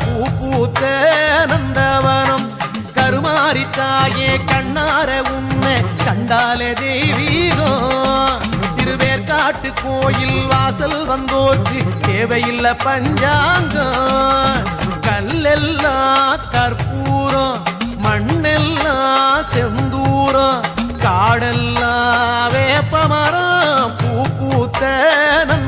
பூத்த நந்தவனம். கருமாரி தாயே கண்ணார உன்னை கண்டாலே தெய்வீகம் திருவேற்காட்டு கோயில் வாசல் வந்தோற்று தேவையில்லை பஞ்சாங்கம் கல்லெல்லாம் கற்பூரம் மண்ணெல்லாம் செந்தூரம் காடெல்லாம் வேப்பமரம் பூ பூத்த நந்த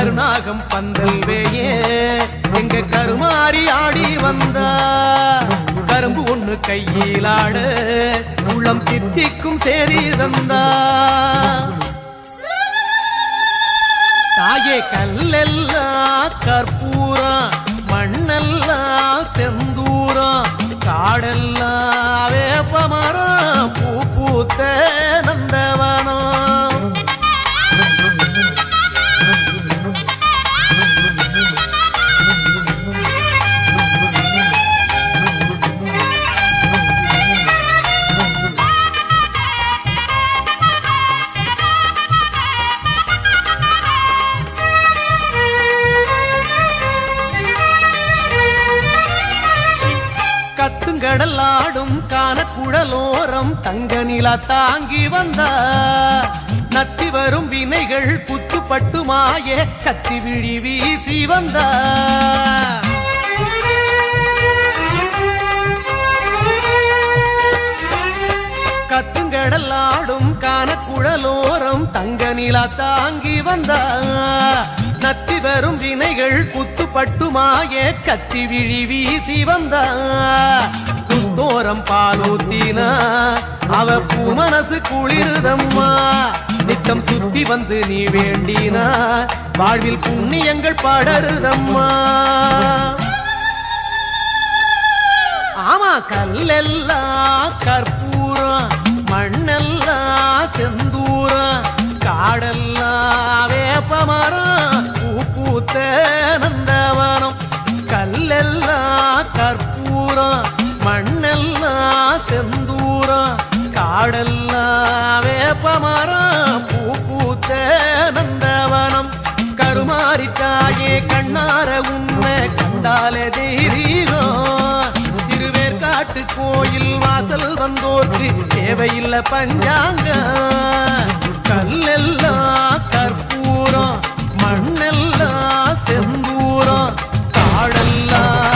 கருணாகம் பந்தல் வேயே. எங்க கருமாறி ஆடி வந்தா கரும்பு ஒண்ணு கையிலாடு உள்ளம் தித்திக்கும் சேரி தந்தா. தாயே கல்லெல்லாம் கற்பூரம் மண்ணெல்லாம் செந்தூரம் காடெல்லாம் வேப்பமரம் பூ பூத்த கத்துங்கடல் ஆடும் குழலோரம் தங்க நிலா தாங்கி வந்தா. நத்தி வரும் வினைகள் குத்துப்பட்டு மாய கத்தி விழி வீசி வந்தா. கத்துங்கடல் ஆடும் குழலோரம் தங்க நிலா தாங்கி வந்தா. நத்தி வரும் வினைகள் குத்துப்பட்டு மாய கத்தி விழி வீசி வந்தா. குத்தோரம் பாலூத்தினா அவ பூ மனசு குளிருதம்மா. நித்தம் சுத்தி வந்து நீ வேண்டினா வாழ்வில் புண்ணியங்கள் படருதம்மா. ஆமா கல்லெல்லாம் கற்பூரம் மண்ணெல்லாம் செந்தூரம் காடெல்லாம் வேப்பமரம் பூ பூத்த நந்தவனம். கல்லெல்லாம் கற்பூரம் மண்ணெல்லாம் செந்தூரா காடெல்லாம் வேப்பமரம் பூ பூத்த நந்தவனம் கருமாரி கண்ணார உன்னை கண்டாலே தெய்வீகம். திருவேற்காட்டு கோயில் வாசல் வந்தோர்க்கு தேவையில்லை பஞ்சாங்க கல்லெல்லாம் கற்பூரம் மண்ணெல்லாம் செந்தூரம் காடெல்லாம்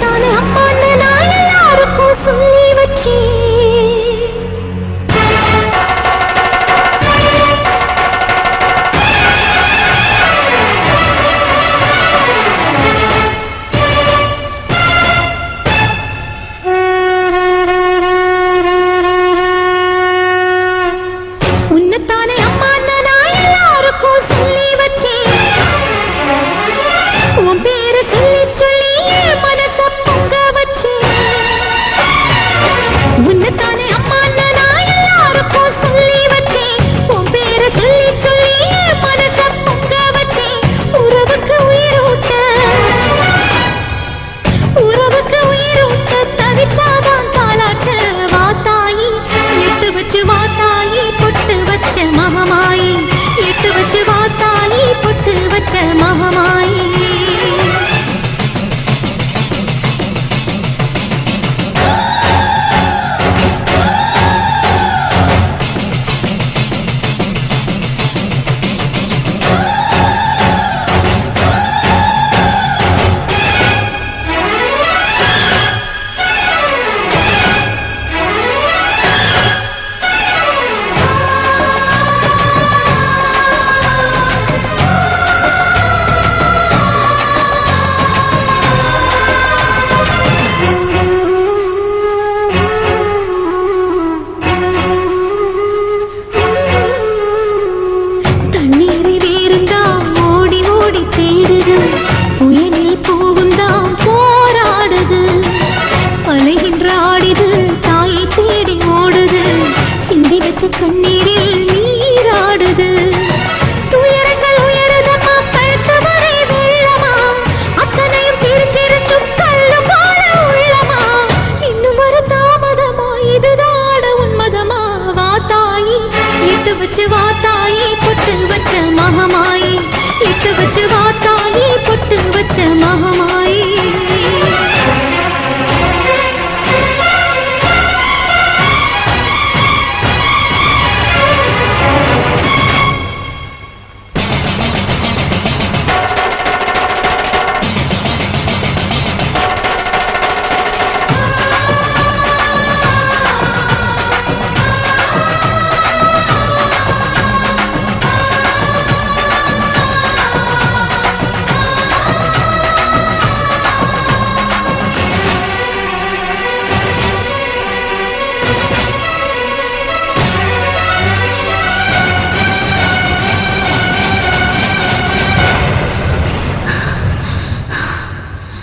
தானே அப்பான்னு நான் எல்லாருக்கும் சொல்லி வச்சேன்.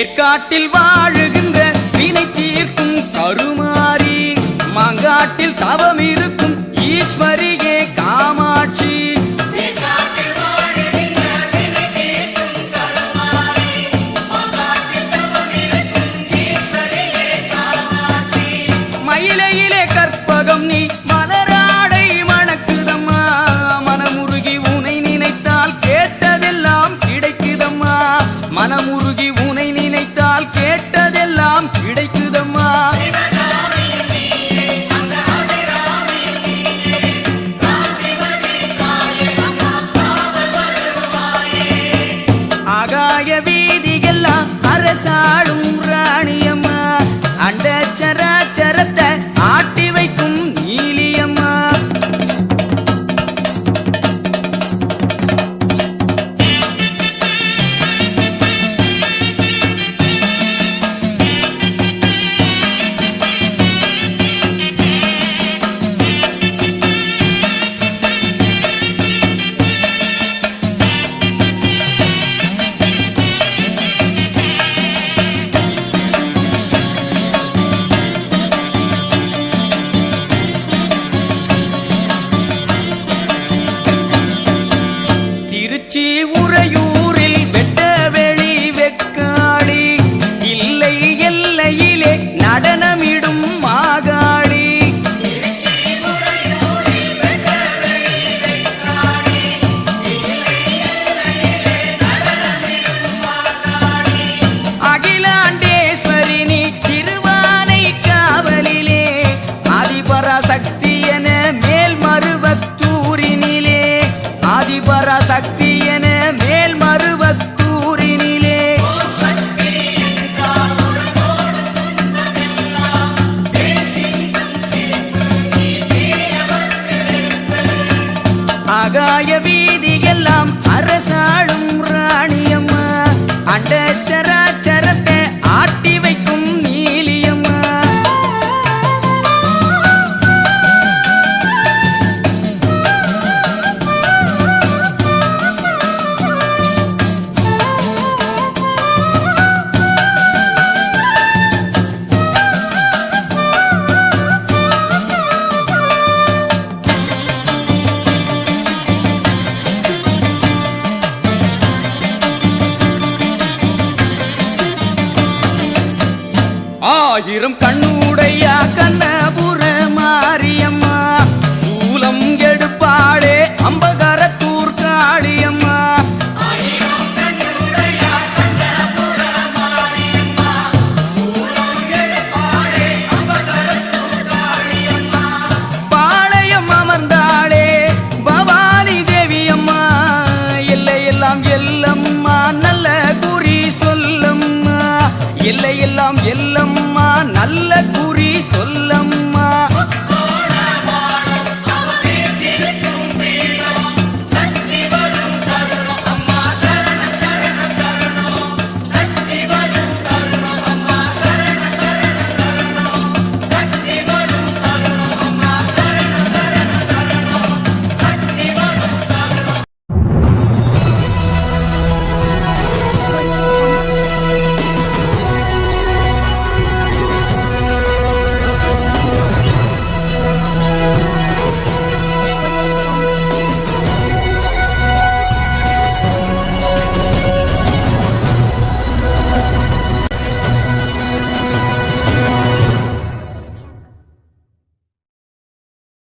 வேர்க்காட்டில் வாழுகின்ற ஆயிரம் கண்ணுடைய